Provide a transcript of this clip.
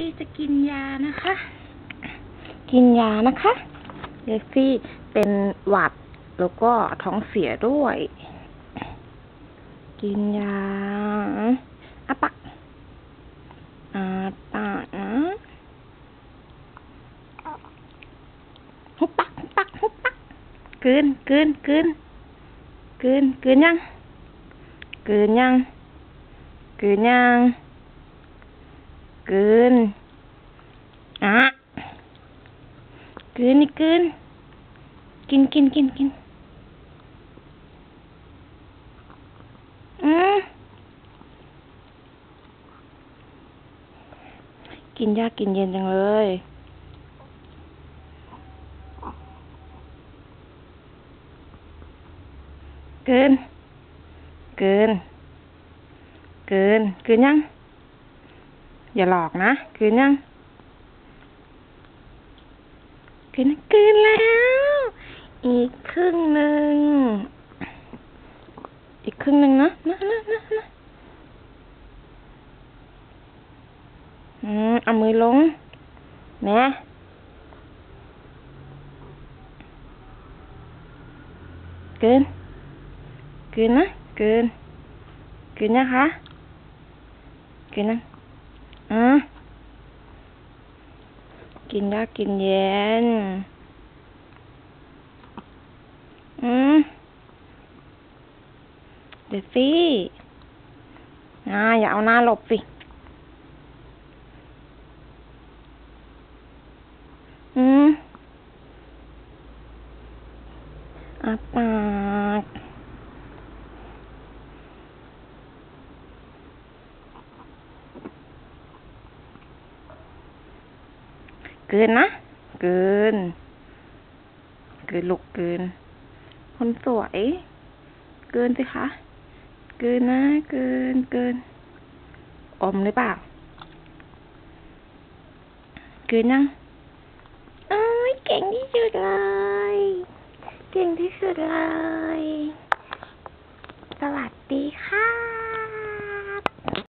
ที่จะกินยานะคะ กินยานะคะเลซี่เป็นหวัดแล้วก็ท้องเสียด้วย กินยาอะปักอาปากนะหุบปักหุบปักหุบปักกืนกืนกืนกืนกืนยังกืนยังกืนยัง กืนอะกืนนี่กืนกินกินกินกินอืมกินยากกินเย็นจังเลยเกิน เกิน เกิน เกินยัง อย่าหลอกนะเกินยังเกินเกินแล้ว อีกครึ่งหนึ่ง อีกครึ่งหนึ่งนะนะนะนะนะอืมเอามือลงนะเกินเกินนะเกินเกินนะคะเกินนะ อะกินยากกินเย็นอืมเดี๋ยวสิอ่าอย่าเอาหน้าหลบสิ อืมอาปาก เกินนะ เกิน เกินลูกเกิน คนสวย เกินสิคะ เกินนะ เกิน เกิน อมหรือเปล่า เกินยังโอ้ยเก่งที่สุดเลย เก่งที่สุดเลย